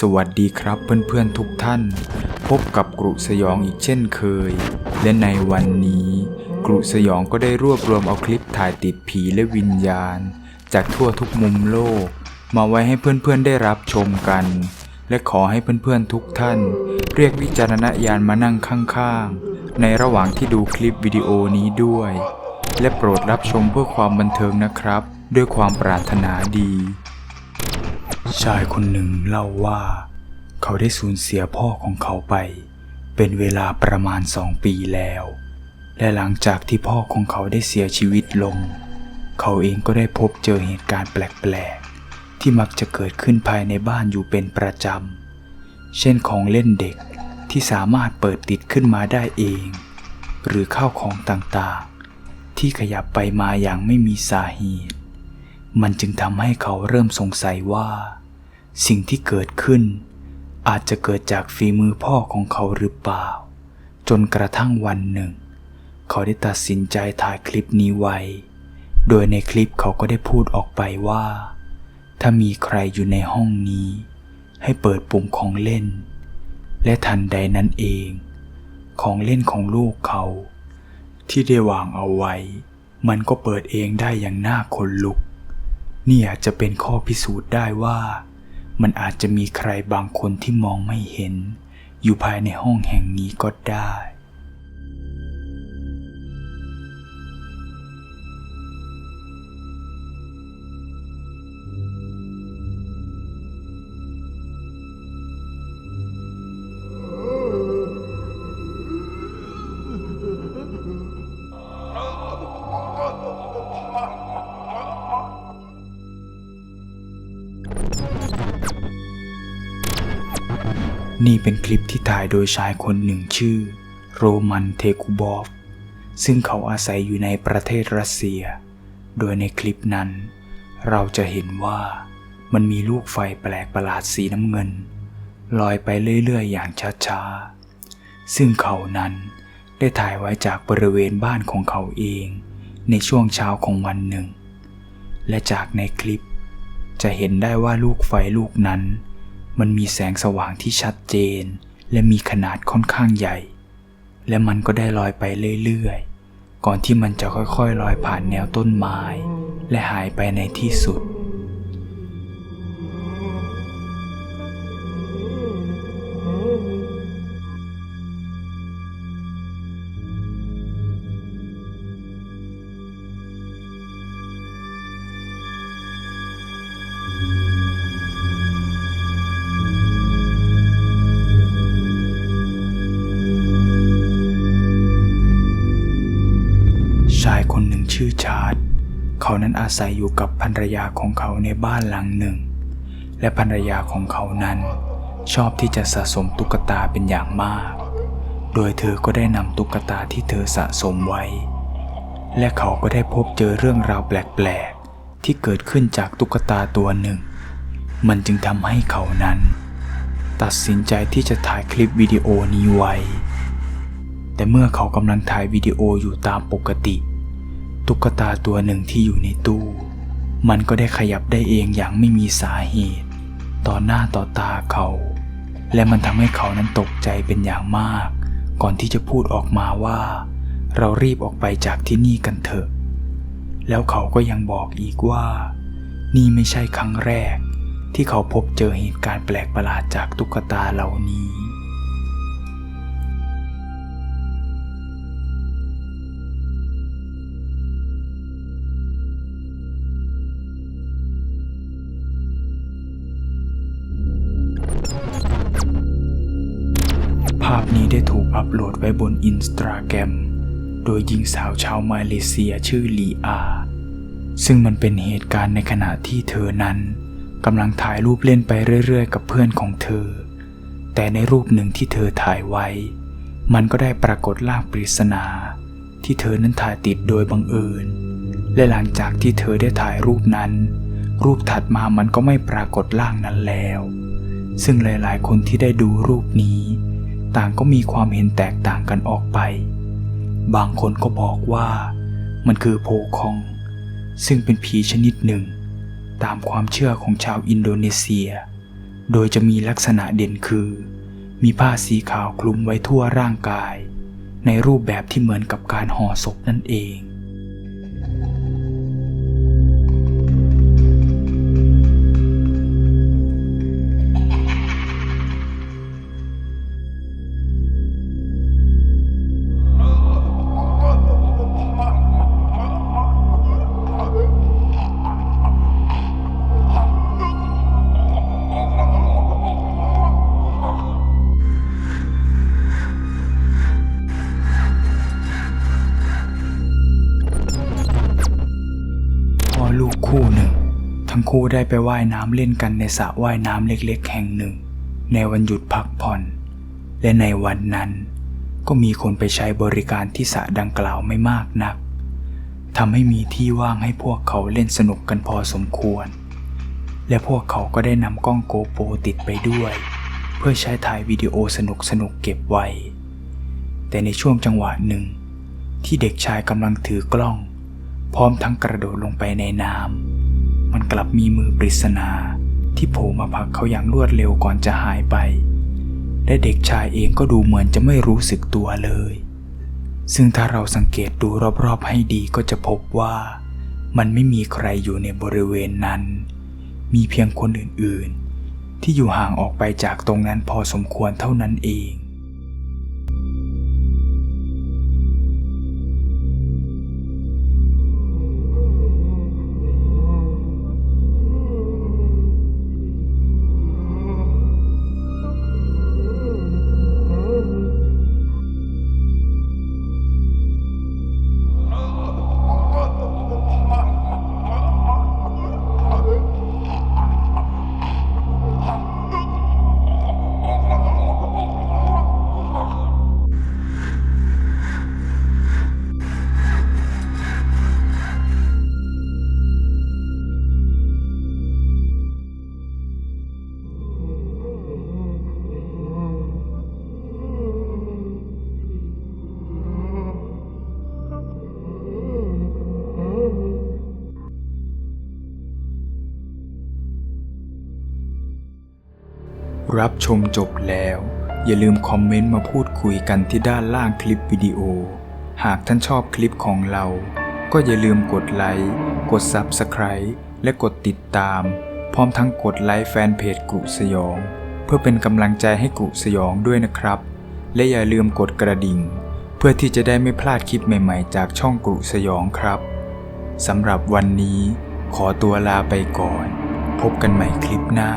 สวัสดีครับเพื่อนๆทุกท่าน พบกับกรุสยองอีกเช่นเคย และในวันนี้ กรุสยองก็ได้รวบรวมเอาคลิปถ่ายติดผีและวิญญาณ จากทั่วทุกมุมโลก มาไว้ให้เพื่อนๆได้รับชมกัน และขอให้เพื่อนๆทุกท่าน เรียกวิจารณญาณมานั่งข้างๆ ในระหว่างที่ดูคลิปวิดีโอนี้ด้วย และโปรดรับชมเพื่อความบันเทิงนะครับ ด้วยความปรารถนาดี ชายคนหนึ่งเล่าว่า เขาได้สูญเสียพ่อของเขาไป เป็นเวลาประมาณสองปีแล้ว และหลังจากที่พ่อของเขาได้เสียชีวิตลง เขาเองก็ได้พบเจอเหตุการณ์แปลกๆ ที่มักจะเกิดขึ้นภายในบ้านอยู่เป็นประจำ เช่นของเล่นเด็กที่สามารถเปิดติดขึ้นมาได้เอง หรือข้าวของต่างๆ ที่ขยับไปมาอย่างไม่มีสาเหตุ มันจึงทำให้เขาเริ่มสงสัยว่า สิ่งที่เกิดขึ้น อาจจะเกิดจากฝีมือพ่อของเขาหรือเปล่า จนกระทั่งวันหนึ่ง เขาได้ตัดสินใจถ่ายคลิปนี้ไว้ โดยในคลิปเขาก็ได้พูดออกไปว่า ถ้ามีใครอยู่ในห้องนี้ ให้เปิดปุ่มของเล่น และทันใดนั้นเอง ของเล่นของลูกเขา ที่ได้วางเอาไว้ มันก็เปิดเองได้อย่างน่าขนลุกนี่อาจจะเป็นข้อพิสูจน์ได้ว่า มันอาจจะมีใครบางคนที่มองไม่เห็น อยู่ภายในห้องแห่งนี้ก็ได้ นี่เป็นคลิปที่ถ่ายโดยชายคนหนึ่งชื่อ โรมันเทคูบอฟ ซึ่งเขาอาศัยอยู่ในประเทศรัสเซีย โดยในคลิปนั้น เราจะเห็นว่ามันมีลูกไฟแปลกประหลาดสีน้ำเงิน ลอยไปเรื่อยๆ อย่างช้าๆ ซึ่งเขานั้นได้ถ่ายไว้จากบริเวณบ้านของเขาเอง ในช่วงเช้าของวันหนึ่ง และจากในคลิปจะเห็นได้ว่าลูกไฟลูกนั้น มันมีแสงสว่างที่ชัดเจน และมีขนาดค่อนข้างใหญ่ และมันก็ได้ลอยไปเรื่อยๆ ก่อนที่มันจะค่อยๆลอยผ่านแนวต้นไม้ และหายไปในที่สุด ชื่อชาร์ดเขานั้นอาศัยอยู่กับภรรยาของเขาในบ้านหลังหนึ่ง และภรรยาของเขานั้น ชอบที่จะสะสมตุ๊กตาเป็นอย่างมาก โดยเธอก็ได้นำตุ๊กตาที่เธอสะสมไว้ และเขาก็ได้พบเจอเรื่องราวแปลกๆ ที่เกิดขึ้นจากตุ๊กตาตัวหนึ่ง มันจึงทำให้เขานั้น ตัดสินใจที่จะถ่ายคลิปวิดีโอนี้ไว้ แต่เมื่อเขากำลังถ่ายวิดีโออยู่ตามปกติ ตุ๊กตาตัวหนึ่งที่อยู่ในตู้ มันก็ได้ขยับได้เองอย่างไม่มีสาเหตุ ต่อหน้าต่อตาเขา และมันทำให้เขานั้นตกใจเป็นอย่างมาก ก่อนที่จะพูดออกมาว่า เรารีบออกไปจากที่นี่กันเถอะ แล้วเขาก็ยังบอกอีกว่า นี่ไม่ใช่ครั้งแรก ที่เขาพบเจอเหตุการณ์แปลกประหลาดจากตุ๊กตาเหล่านี้ ภาพนี้ได้ถูกอัปโหลดไว้บนอินสตาแกรมโดยหญิงสาวชาวมาเลเซียชื่อลีอา ซึ่งมันเป็นเหตุการณ์ในขณะที่เธอนั้นกำลังถ่ายรูปเล่นไปเรื่อยๆ กับเพื่อนของเธอ แต่ในรูปหนึ่งที่เธอถ่ายไว้ มันก็ได้ปรากฏร่างปริศนา ที่เธอนั้นถ่ายติดโดยบังเอิญ และหลังจากที่เธอได้ถ่ายรูปนั้น รูปถัดมามันก็ไม่ปรากฏร่างนั้นแล้ว ซึ่งหลายๆ คนที่ได้ดูรูปนี้ ต่างก็มีความเห็นแตกต่างกันออกไป บางคนก็บอกว่ามันคือโพคอง ซึ่งเป็นผีชนิดหนึ่ง ตามความเชื่อของชาวอินโดนีเซีย โดยจะมีลักษณะเด่นคือ มีผ้าสีขาวคลุมไว้ทั่วร่างกาย ในรูปแบบที่เหมือนกับการห่อศพนั่นเอง คู่ได้ไปว่ายน้ำเล่นกันในสระว่ายน้ำเล็กๆ แห่งหนึ่ง ในวันหยุดพักผ่อน และในวันนั้น ก็มีคนไปใช้บริการที่สระดังกล่าวไม่มากนักทำให้มีที่ว่างให้พวกเขาเล่นสนุกกันพอสมควร และพวกเขาก็ได้นำกล้องโกโปรติดไปด้วย เพื่อใช้ถ่ายวิดีโอสนุกๆเก็บไว้ แต่ในช่วงจังหวะหนึ่ง ที่เด็กชายกำลังถือกล้อง พร้อมทั้งกระโดดลงไปในน้ำ มันกลับมีมือปริศนาที่โผล่มาผลักเขาอย่างรวดเร็วก่อนจะหายไป และเด็กชายเองก็ดูเหมือนจะไม่รู้สึกตัวเลย ซึ่งถ้าเราสังเกตดูรอบๆให้ดีก็จะพบว่ามันไม่มีใครอยู่ในบริเวณนั้น มีเพียงคนอื่นๆ ที่อยู่ห่างออกไปจากตรงนั้นพอสมควรเท่านั้นเอง รับชมจบแล้ว อย่าลืมคอมเมนต์มาพูดคุยกันที่ด้านล่างคลิปวิดีโอ หากท่านชอบคลิปของเรา ก็อย่าลืมกดไลค์ กด Subscribe และกดติดตาม พร้อมทั้งกดไลค์แฟนเพจกุสยอง เพื่อเป็นกำลังใจให้กุสยองด้วยนะครับ และอย่าลืมกดกระดิ่ง เพื่อที่จะได้ไม่พลาดคลิปใหม่ๆ จากช่องกุสยองครับสำหรับวันนี้ขอตัวลาไปก่อน พบกันใหม่คลิปหน้า